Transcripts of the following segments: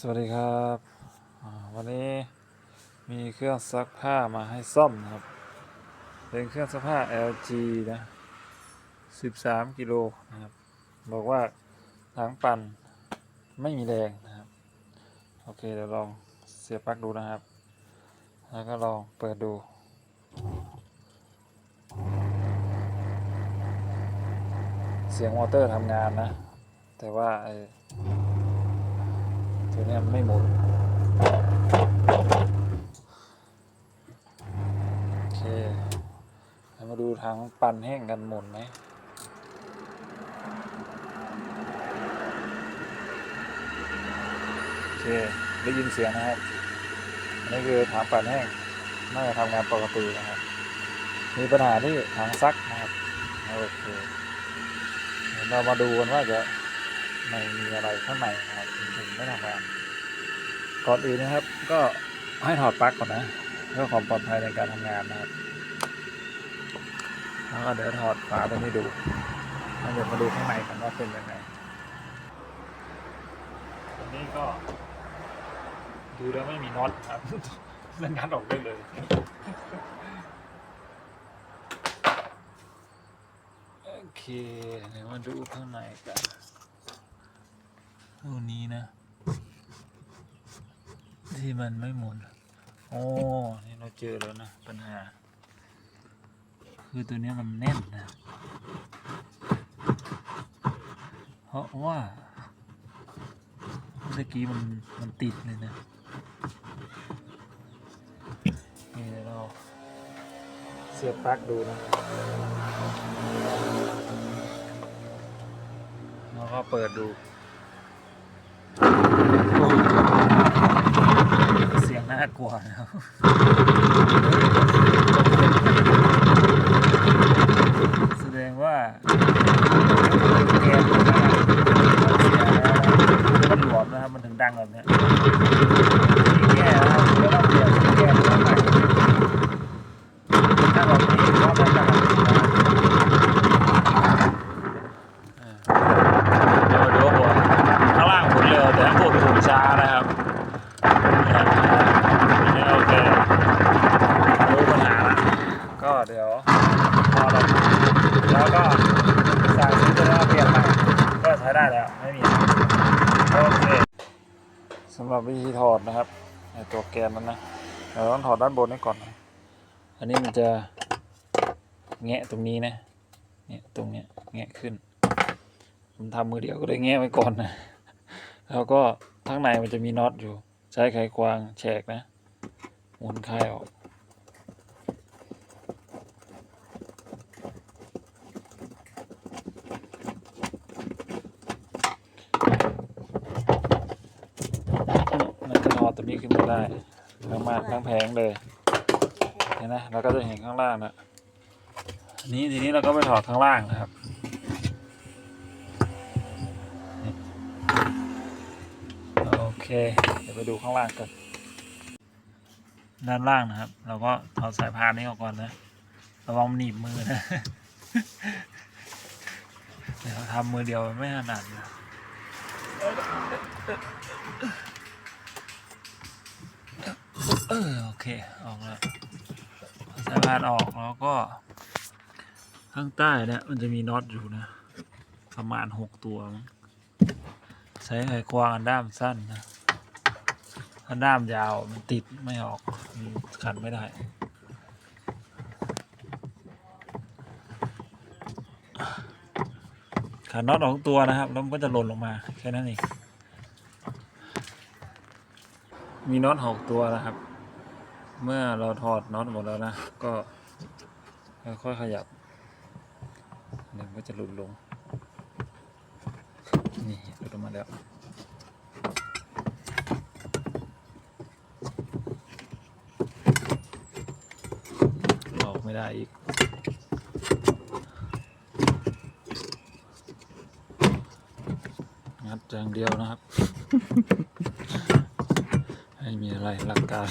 สวัสดีครับวันนี้มีเครื่องซักผ้ามาให้ซ่อมนะครับ เป็นเครื่องซักผ้า LG นะ13กิโลนะครับ บอกว่าถังปั่นไม่มีแรงนะครับ โอเคเดี๋ยวลองเสียบปลั๊กดูนะครับ แล้วก็ลองเปิดดูเสียงมอเตอร์ทำงานนะ แต่ว่าไอ ตัวเนี้ยมไม่หมุนโอเคมาดูทางปั่นแห้งกันหมุนไหมโอเคได้ยินเสียงนะครับอันนี้คือถังปั่นแห้งน่าจะทำงานปกตินะครับ มีปัญหาที่ถังซักนะครับโอเคเรามาดูกันว่าจะไม่มีอะไรข้างในครับ ไม่ทำงานก่อนอื่นนะครับ ก็ให้ถอดปลั๊กก่อนนะเพื่อความปลอดภัยในการทำงานนะครับแล้วก็เดี๋ยวถอดฝาตัวนี้ดูแล้วเดี๋ยวมาดูข้างในกันว่าเป็นยังไงอันนี้ก็ ดูแล้วไม่มีน็อตครับเล่นงานออกได้เลยโอเคเดี๋ยวมาดูข้างในกันตัวนี้นะ ที่มันไม่หมุน โอ้นี่เราเจอแล้วนะ ปัญหา คือตัวนี้มันแน่นนะ เพราะว่าเมื่อกี้มันมันติดเลยนะนี่เดี๋ยวเราเสียบปลั๊กดูนะแล้วก็เปิดดู เสียง น่ากลัวนะครับแสดงว่าแกนมันเสียแล้วมันหลวมนะครับ มันถึงดังแบบนี้แก้นะครับก็ต้องเปลี่ยนแก้ตัวใหม่ถ้าแบบนี้ก็ไม่ดังนะครับเดี๋ยวเดี๋ยวหัวข้างล่างหมุนเร็วแต่ข้างบนหมุนช้านะครับ เนี่ยโอเครู้ปัญหาละก็เดี๋ยวพอเราแล้วก็สายซื้อตัวนี้มาเปลี่ยนใหม่ก็ใช้ได้แล้ว ไม่มีโอเคสำห รับวิธีถอดนะครับตัวแกนนั้นนะเราต้องถอดด้านบนนี้ก่อนนะอันนี้มันจะแงะตรงนี้นะเนี่ยตรงเนี้ยแงะขึ้น ผมทำมือเดียวก็ได้แงะไว้ก่อนนะแล้วก็ข้างในมันจะมีน็อตอยู่ ใช้ไขควงแฉกนะหมุนคลายออก มันจะถอดตัวนี้ขึ้นมา ได้ทั้งมาทั้งแผงเลยเห็นไหมเราก็จะเห็นข้างล่างนะอันนี้ทีนี้เราก็ไปถอดข้างล่างนะครับโอเคเดี๋ยวไปดูข้างล่างกันด้านล่างนะครับ เราก็ถอดสายพานนี้ออกก่อนนะระวังมันหนีบมือนะเดี๋ยวทำมือเดียวมันไม่ถนัดนะ เออโอเค ออกแล้วสายพานออกแล้วก็ ข้างใต้เนี่ยมันจะมีน็อตอยู่นะ ประมาณหกตัวใช้ไขควงอันด้ามสั้นนะถ้าด้ามยาวมันติดไม่ออกมันขันไม่ได้ ขันน็อตออกทุกตัวนะครับ แล้วมันก็จะหล่นลงมา แค่นั้นเองมีน็อตหกตัวนะครับ เมื่อเราถอดน็อตหมดแล้วนะ ก็ค่อยๆขยับเดี๋ยวมันก็จะหลุดลง นี่หลุดออกมาแล้วออกไม่ได้อีกงัดอย่างเดียวนะครับ ไม่มีอะไรหลักการ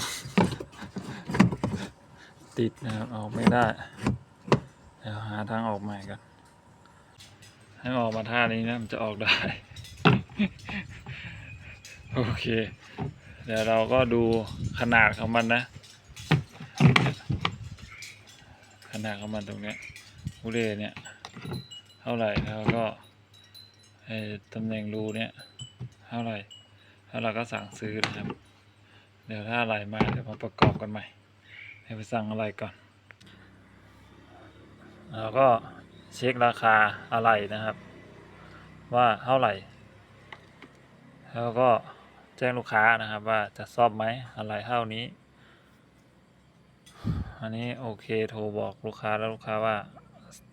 ติดนะครับออกไม่ได้เดี๋ยวหาทางออกใหม่กันให้ออกมาท่านี้นะมันจะออกได้ โอเค เดี๋ยวเราก็ดูขนาดของมันนะ ขนาดของมันตรงเนี้ยฮูเล่เนี่ย เท่าไหร่แล้วก็ไอ้ตำแหน่งรูเนี่ย เท่าไหร่แล้วเราก็สั่งซื้อนะครับ เดี๋ยวถ้าอะไรมาเดี๋ยวมาประกอบกันใหม่ ให้ไปสั่งอะไรก่อนแล้วก็เช็คราคาอะไรนะครับ ว่าเท่าไหร่ แล้วก็แจ้งลูกค้านะครับว่าจะซ่อมไหมอะไรเท่านี้ อันนี้โอเคโทรบอกลูกค้าแล้วลูกค้าว่า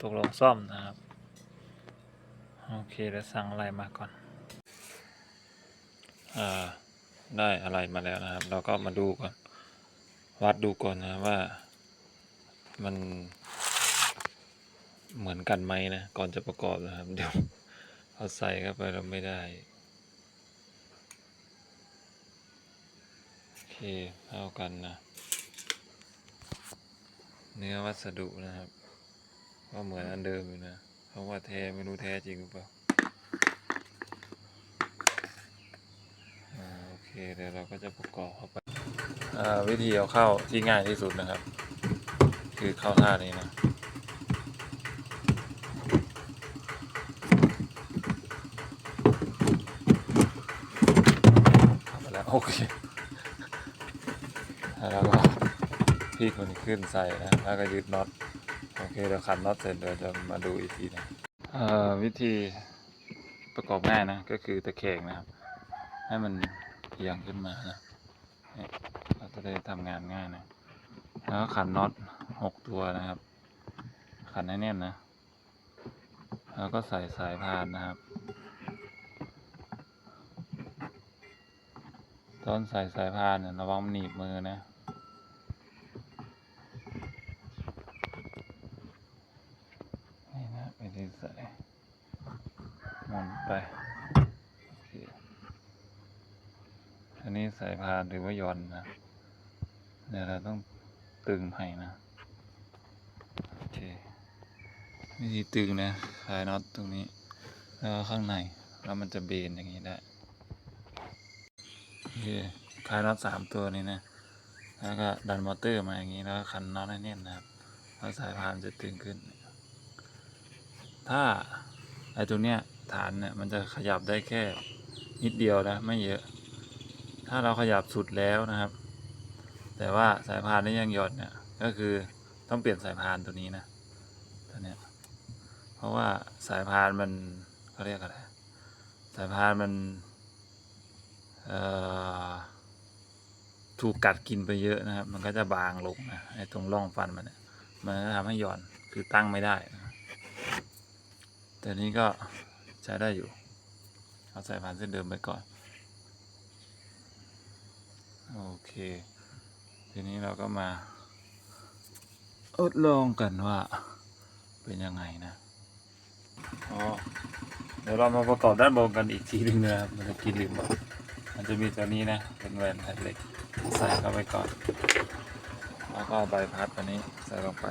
ตกลงซ่อมนะครับ โอเคเดี๋ยวสั่งอะไรมาก่อนอ่าได้อะไรมาแล้วนะครับ เราก็มาดูก่อน วัดดูก่อนนะว่ามันเหมือนกันไหมนะ ก่อนจะประกอบนะครับ เดี๋ยวเอาใส่เข้าไปเราไม่ได้ โอเคเท่ากันนะ เนื้อวัสดุนะครับ ก็เหมือนอันเดิมอยู่นะ เพราะว่าแท้ไม่รู้แท้จริงหรือเปล่าโอเคเดี๋ยวเราก็จะประกอบเข้าไป วิธีเอาเข้าที่ง่ายที่สุดนะครับ คือเข้าท่านี้นะเข้ามาแล้วโอเคแล้วก็พลิกมันขึ้นใส่นะแล้วก็ยึดน็อตโอเคเดี๋ยวขันน็อตเสร็จเดี๋ยวจะมาดูอีกทีนะเอ่อวิธีประกอบง่ายนะก็คือตะแคงนะครับ ให้มันเอียงขึ้นมานะ ได้ทำงานง่ายนะ แล้วก็ขันน็อตหกตัวนะครับ ขันให้แน่นนะ แล้วก็ใส่สายพานนะครับ ตอนใส่สายพานเนี่ยระวังมันหนีบมือนะนี่นะไปที่ใส่หมุนไปอันนี้สายพานหรือว่าย่อนนะ เดี๋ยวเราต้องตึงให้นะ โอเควิธีตึงนะคลายน็อตตรงนี้ แล้วข้างใน แล้วมันจะเบนอย่างนี้ได้ โอเคคลายน็อตสามตัวนี้นะ แล้วก็ดันมอเตอร์มาอย่างนี้ แล้วคันน็อตให้แน่นนะครับ แล้วสายพานมันจะตึงขึ้น ถ้าไอ้ตรงเนี้ยฐานเนี่ยมันจะขยับได้แค่นิดเดียวนะ ไม่เยอะ ถ้าเราขยับสุดแล้วนะครับ แต่ว่าสายพานนี้ยังหย่อนเนี่ยก็คือต้องเปลี่ยนสายพานตัวนี้นะตัวเนี้ยเพราะว่าสายพานมันเขาเรียกอะไรสายพานมันถูกกัดกินไปเยอะนะครับ มันก็จะบางลงนะไอ้ตรงร่องฟันมันเนี่ยมันก็ทำให้หย่อนคือตั้งไม่ได้นะแต่นี้ก็ใช้ได้อยู่ เอาสายพานเส้นเดิมไปก่อน โอเค ทีนี้เราก็มาทดลองกันว่าเป็นยังไงนะอ๋อเดี๋ยวเรามาประกอบด้านบนกันอีกทีหนึ่งนะครับมันจะกินลืมมันจะมีตัวนี้นะ เป็นแหวนแผ่นเหล็กใส่เข้าไปก่อน แล้วก็ใบพัดตัวนี้ใส่ลงไป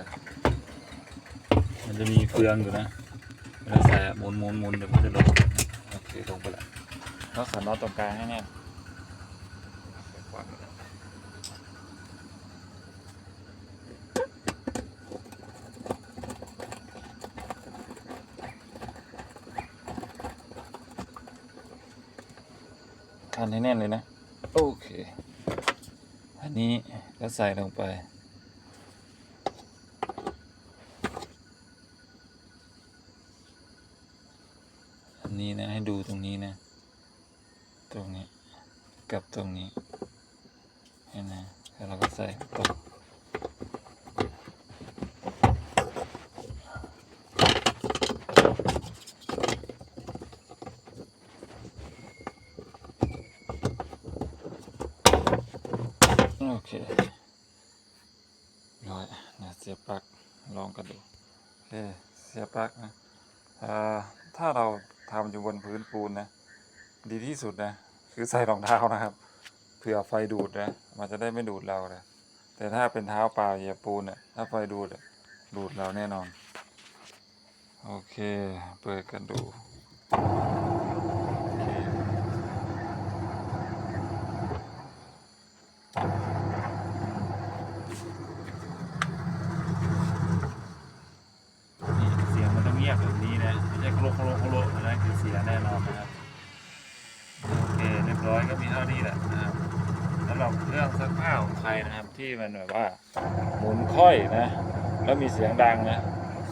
มันจะมีเฟืองอยู่นะเวลาใส่หมุนหมุนหมุนเดี๋ยวมันจะลงโอเคลงไปแล้วแล้วขันน็อตตรงกลางให้แน่นันให้แน่นเลยนะ โอเค อันนี้ก็ใส่ลงไป อันนี้นะ ให้ดูตรงนี้นะ ตรงนี้ กับตรงนี้ เห็นไหมแล้วเราก็ใส่ตรงโอเคร้อยนะเสียบปลั๊กลองกันดู โอเค เสียบปลั๊กนะ อ่า ถ้าเราทำอยู่บนพื้นปูนนะ ดีที่สุดนะ คือใส่รองเท้านะครับ เผื่อไฟดูดนะ มันจะได้ไม่ดูดเรานะแต่ถ้าเป็นเท้าเปล่าเหยียบปูนเนี่ยถ้าไฟดูดดูดเราแน่นอน โอเค เปิดกันดูโอเคานี้แหละนะครับสำหรับเครื่องซักผ้าของใครนะครับ ที่มันแบบว่าหมุนค่อยนะ แล้วมีเสียงดังนะ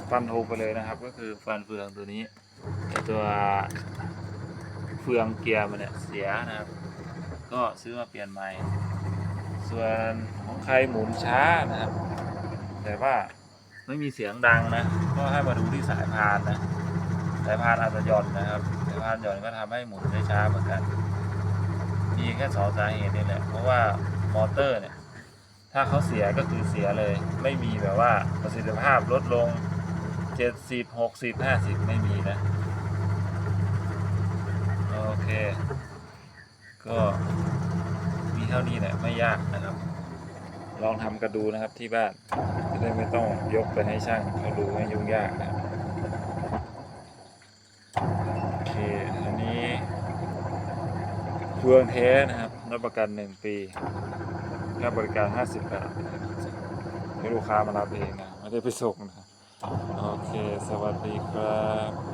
ฟันโทไปเลยนะครับ ก็คือฟันเฟืองตัวนี้ตัวเฟืองเกียร์มันเนี่ยเสียนะครับ ก็ซื้อมาเปลี่ยนใหม่ ส่วนของใครหมุนช้านะครับ แต่ว่าไม่มีเสียงดังนะ ก็ให้มาดูที่สายพานนะ สายพานอาจจะหย่อนนะครับ สายพานหย่อนก็ทำให้หมุนได้ช้าเหมือนกัน แค่สองสาเหตุนี่แหละเพราะว่ามอเตอร์เนี่ยถ้าเขาเสียก็คือเสียเลย ไม่มีแบบว่าประสิทธิภาพลดลง 70 60 50 ไม่มีนะ โอเค ก็มีเท่านี้แหละไม่ยากนะครับ ลองทำกันดูนะครับที่บ้านจะได้ไม่ต้องยกไปให้ช่างเขาดูไม่ยุ่งยากนะครับโอเค อันนี้ เฟืองเทสนะครับรับประกัน 1 ปีค่าบริการ 50บาสิบบาทให้ลูกค้ามารับเองนะ ไม่ได้ไปส่งนะ โอเค สวัสดีครับ